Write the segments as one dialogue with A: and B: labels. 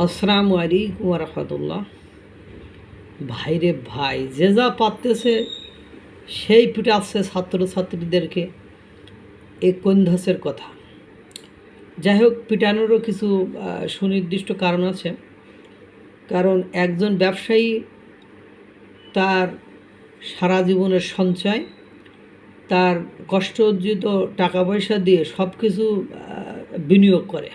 A: আসসালামু আলাইকুম রহমতুল্লাহ। ভাইরে ভাই, যে যা পারতেছে, সেই পিটাচ্ছে ছাত্রছাত্রীদেরকে এ কৈন্ধাসের কথা? যাই হোক, পিটানোরও কিছু সুনির্দিষ্ট কারণ আছে। কারণ একজন ব্যবসায়ী তার সারা জীবনের সঞ্চয়, তার কষ্ট অর্জিত টাকা পয়সা দিয়ে সব কিছু বিনিয়োগ করে।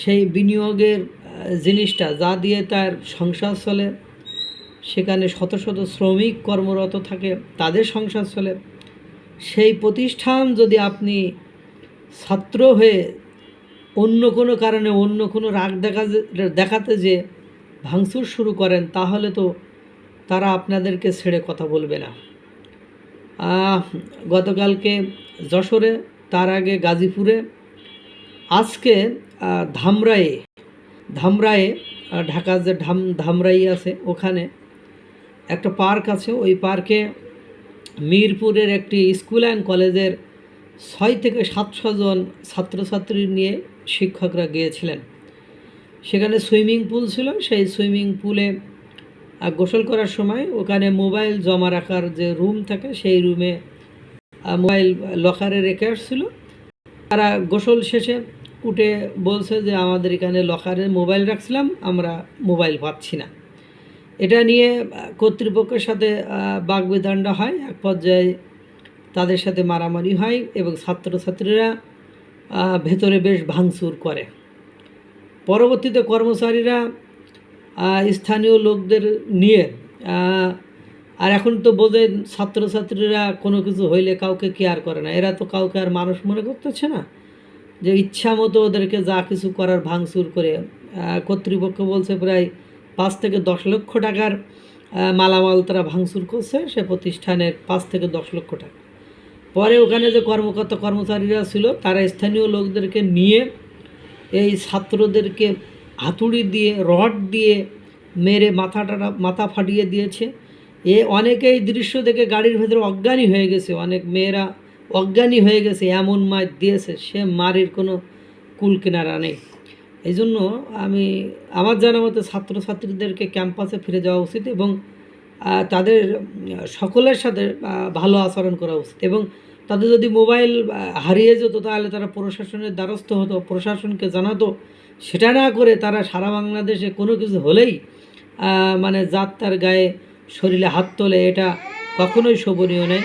A: সেই বিনিয়োগের জিনিসটা যা দিয়ে তার সংসার চলে, সেখানে শত শত শ্রমিক কর্মরত থাকে, তাদের সংসার চলে। সেই প্রতিষ্ঠান যদি আপনি ছাত্র হয়ে অন্য কোনো কারণে অন্য কোনো রাগ দেখা দেখাতে যে ভাঙচুর শুরু করেন, তাহলে তো তারা আপনাদেরকে ছেড়ে কথা বলবে না। গতকালকে যশোরে, তার আগে গাজীপুরে, আজকে ধামরায়ে ধামরায়ে ঢাকার যে ধাম ধামরাই আছে, ওখানে একটা পার্ক আছে। ওই পার্কে মিরপুরের একটি স্কুল অ্যান্ড কলেজের ছয় থেকে সাতশো জন ছাত্রছাত্রী নিয়ে শিক্ষকরা গিয়েছিলেন। সেখানে সুইমিং পুল ছিল। সেই সুইমিং পুলে গোসল করার সময় ওখানে মোবাইল জমা রাখার যে রুম থাকে, সেই রুমে মোবাইল লকারে রেখে আসছিল। তারা গোসল শেষে উঠে বলছে যে আমাদের এখানে লকারে মোবাইল রাখছিলাম, আমরা মোবাইল পাচ্ছি না। এটা নিয়ে কর্তৃপক্ষের সাথে বাগবিতণ্ডা হয়। এক পর্যায়ে তাদের সাথে মারামারি হয় এবং ছাত্রছাত্রীরা ভেতরে বেশ ভাঙচুর করে। পরবর্তীতে কর্মচারীরা স্থানীয় লোকদের নিয়ে আর এখন তো বোঝেন ছাত্রছাত্রীরা কোনো কিছু হইলে কাউকে কেয়ার করে না। এরা তো কাউকে আর মানুষ মনে করতেছে না। যে ইচ্ছা মতো ওদেরকে যা কিছু করার ভাঙচুর করে কর্তৃপক্ষ বলছে প্রায় পাঁচ থেকে দশ লক্ষ টাকার মালামাল তারা ভাঙচুর করছে সে প্রতিষ্ঠানের পাঁচ থেকে দশ লক্ষ টাকা। পরে ওখানে যে কর্মকর্তা কর্মচারীরা ছিল, তারা স্থানীয় লোকদেরকে নিয়ে এই ছাত্রদেরকে হাতুড়ি দিয়ে, রড দিয়ে মেরে মাথাটা, মাথা ফাটিয়ে দিয়েছে। এ অনেকেই দৃশ্য দেখে গাড়ির ভেতরে অজ্ঞানী হয়ে গেছে। অনেক মেয়েরা অজ্ঞানী হয়ে গেছে, এমন মার দিয়েছে, সে মারের কোনো কুল কিনারা নেই। এই জন্য আমি, আমার জানা মতে ছাত্রছাত্রীদেরকে ক্যাম্পাসে ফিরে যাওয়া উচিত এবং তাদের সকলের সাথে ভালো আচরণ করা উচিত এবং তাদের যদি মোবাইল হারিয়ে যেত তাহলে তারা প্রশাসনের দ্বারস্থ হতো, প্রশাসনকে জানাতো। সেটা না করে তারা সারা বাংলাদেশে কোনো কিছু হলেই মানে যাত্রার গায়ে শরীরে হাত তোলে, এটা কখনোই শোভনীয় নয়।